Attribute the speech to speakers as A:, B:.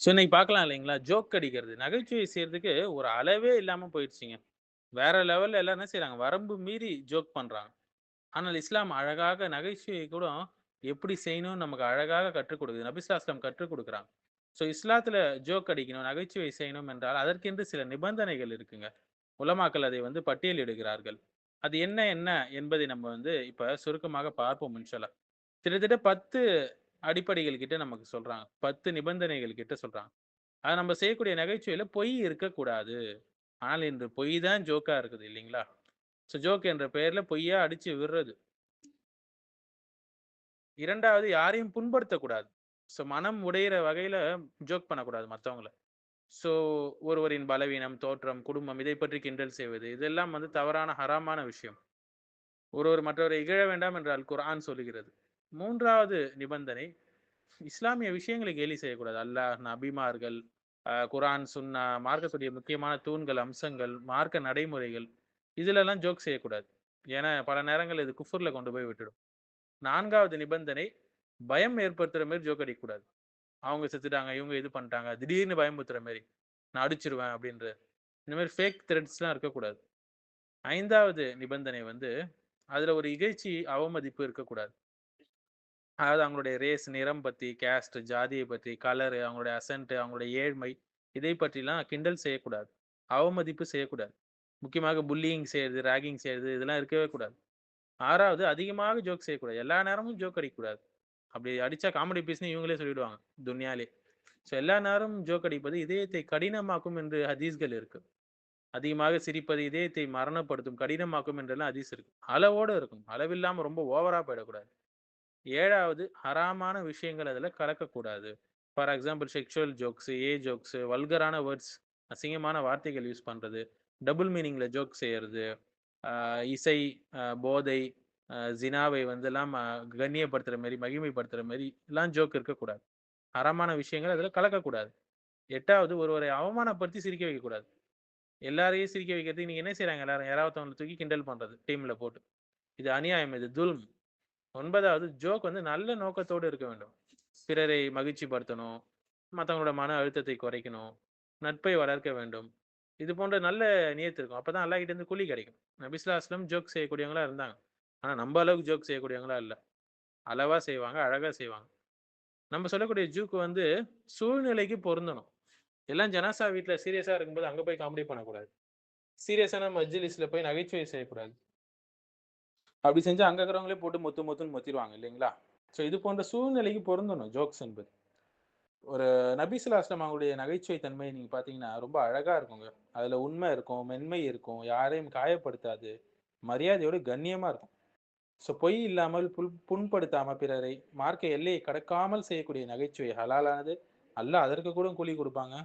A: So இன்னைக்கு பார்க்கலாம் இல்லைங்களா? ஜோக் அடிக்கிறது. நகைச்சுவை செய்யறதுக்கு ஒரு அளவே இல்லாம போயிடுச்சுங்க. வேற லெவல்ல எல்லாம் என்ன செய்யறாங்க வரம்பு மீறி ஜோக் பண்றாங்க. ஆனால் இஸ்லாம் அழகாக நகைச்சுவை கூட எப்படி செய்யணும்னு நமக்கு அழகாக கற்றுக் கொடுக்குது. நபிஸ்லாஸ்லாம் கற்றுக் கொடுக்குறாங்க. ஸோ இஸ்லாத்துல ஜோக் அடிக்கணும் நகைச்சுவை செய்யணும் என்றால் அதற்கென்று சில நிபந்தனைகள் இருக்குங்க. உலமாக்கள் அதை வந்து பட்டியலிடுகிறார்கள் அது என்ன என்ன என்பதை நம்ம வந்து இப்ப சுருக்கமாக பார்ப்போம் சொல்லலாம் கிட்டத்தட்ட பத்து அடிப்படைகள் கிட்ட நமக்கு சொல்றாங்க. பத்து நிபந்தனைகள் கிட்ட சொல்றாங்க. அது நம்ம செய்யக்கூடிய நகைச்சுவையில பொய் இருக்கக்கூடாது. ஆனால் இன்று பொய் தான் ஜோக்கா இருக்குது இல்லைங்களா? ஸோ ஜோக் என்ற பெயர்ல பொய்யா அடிச்சு விடுறது. இரண்டாவது யாரையும் புண்படுத்தக்கூடாது. ஸோ மனம் உடையிற வகையில ஜோக் பண்ணக்கூடாது மற்றவங்கள ஸோ ஒருவரின் பலவீனம் தோற்றம் குடும்பம் இதை பற்றி கிண்டல் செய்வது இதெல்லாம் வந்து தவறான ஹராமான விஷயம். ஒருவர் மற்றவரை இகழ வேண்டாம் என்றால் குரான் சொல்லுகிறது. மூன்றாவது நிபந்தனை இஸ்லாமிய விஷயங்களை கேலி செய்யக்கூடாது. அல்லாஹ் நபிமார்கள் ஆஹ் சுன்னா மார்க்கத்துடைய முக்கியமான தூண்கள் அம்சங்கள் மார்க்க நடைமுறைகள் இதிலெல்லாம் ஜோக் செய்யக்கூடாது. ஏன்னா பல நேரங்கள் இது குஃபூரில் கொண்டு போய் விட்டுடும். நான்காவது நிபந்தனை பயம் ஏற்படுத்துற மாதிரி ஜோக் அடிக்கக்கூடாது. அவங்க செத்துட்டாங்க இவங்க இது பண்ணிட்டாங்க திடீர்னு பயமுறுத்துற மாதிரி நான் அடிச்சிருவேன் அப்படின்ற இந்த மாதிரி ஃபேக் த்ரெட்ஸ்லாம் இருக்கக்கூடாது. ஐந்தாவது நிபந்தனை வந்து அதுல ஒரு இகழ்ச்சி அவமதிப்பு இருக்கக்கூடாது. அதாவது அவங்களுடைய ரேஸ் நிறம் பற்றி கேஸ்ட் ஜாதியை பற்றி கலரு அவங்களுடைய அசன்ட் அவங்களுடைய ஏழ்மை இதை பற்றிலாம் கிண்டல் செய்யக்கூடாது. அவமதிப்பு செய்யக்கூடாது. முக்கியமாக புல்லிங் செய்யறது ராகிங் செய்யறது இதெல்லாம் இருக்கவே கூடாது. ஆறாவது அதிகமாக ஜோக் செய்யக்கூடாது. எல்லா நேரமும் ஜோக் அடிக்கக்கூடாது. அப்படி அடிச்சா காமெடி பீஸ்னு இவங்களே சொல்லிடுவாங்க துன்யாலே. ஸோ எல்லா நேரமும் ஜோக் அடிப்பது இதயத்தை கடினமாக்கும் என்று ஹதீஸ்கள் இருக்கு. அதிகமாக சிரிப்பது இதயத்தை மரணப்படுத்தும் கடினமாக்கும் என்றெல்லாம் ஹதீஸ் இருக்கு. அளவோடு இருக்கும். அளவில்லாமல் ரொம்ப ஓவரா போயிடக்கூடாது. ஏழாவது ஹராமான விஷயங்கள் அதில் கலக்கக்கூடாது. ஃபார் எக்ஸாம்பிள் செக்ஷுவல் ஜோக்ஸு ஏ ஜோக்ஸு வல்கரான வேர்ட்ஸ் அசிங்கமான வார்த்தைகள் யூஸ் பண்ணுறது டபுள் மீனிங்கில் ஜோக் செய்கிறது இசை போதை ஜினாவை வந்து எல்லாம் ஆஹ் கண்ணியப்படுத்துற மாதிரி மகிமைப்படுத்துற மாதிரி எல்லாம் ஜோக் இருக்கக்கூடாது. அறமான விஷயங்கள் அதில் கலக்கக்கூடாது. எட்டாவது ஒருவரை அவமானப்படுத்தி சிரிக்க வைக்கக்கூடாது. எல்லாரையும் சிரிக்க வைக்கிறதுக்கு நீங்கள் என்ன செய்கிறாங்க எல்லாரும் யாராவது தூக்கி கிண்டல் பண்ணுறது டீமில் போட்டு. இது அநியாயம் இது துல்ம். ஒன்பதாவது ஜோக் வந்து நல்ல நோக்கத்தோடு இருக்க வேண்டும். பிறரை மகிழ்ச்சிப்படுத்தணும் மற்றவங்களோட மன அழுத்தத்தை குறைக்கணும் நட்பை வளர்க்க வேண்டும். இது போன்ற நல்ல நியத்து இருக்கும். அப்பதான் அல்லா கிட்ட இருந்து கூலி கிடைக்கும். நபிஸ்லா அஸ்லம் ஜோக் செய்யக்கூடியவங்களா இருந்தாங்க. ஆனா நம்ம அளவுக்கு ஜோக் செய்யக்கூடியவங்களா இல்லை. அளவா செய்வாங்க அழகா செய்வாங்க. நம்ம சொல்லக்கூடிய ஜோக் வந்து சூழ்நிலைக்கு பொருந்தணும். எல்லாம் ஜனாசா வீட்டில் சீரியஸாக இருக்கும்போது அங்கே போய் காமெடி பண்ணக்கூடாது. சீரியஸான மஜ்ஜிலிஸில் போய் நகைச்சுவை செய்யக்கூடாது. அப்படி செஞ்சு அங்கே இருக்கிறவங்களே போட்டு மொத்து மொத்துன்னு மொத்திடுவாங்க இல்லைங்களா? ஸோ இது போன்ற சூழ்நிலைக்கு பொருந்தணும் ஜோக்ஸ் என்பது. ஒரு நபிசுல்லாஸ்லாம் அவங்களுடைய நகைச்சுவை தன்மை நீங்கள் பார்த்தீங்கன்னா ரொம்ப அழகாக இருக்குங்க. அதில் உண்மை இருக்கும் மென்மை இருக்கும் யாரையும் காயப்படுத்தாது மரியாதையோடு கண்ணியமாக இருக்கும். ஸோ பொய் இல்லாமல் புல் புண்படுத்தாமல் பிறரை மார்க்க எல்லையை கடக்காமல் செய்யக்கூடிய நகைச்சுவை ஹலாலானது. அல்ல அதற்கு கூட கூலி கொடுப்பாங்க.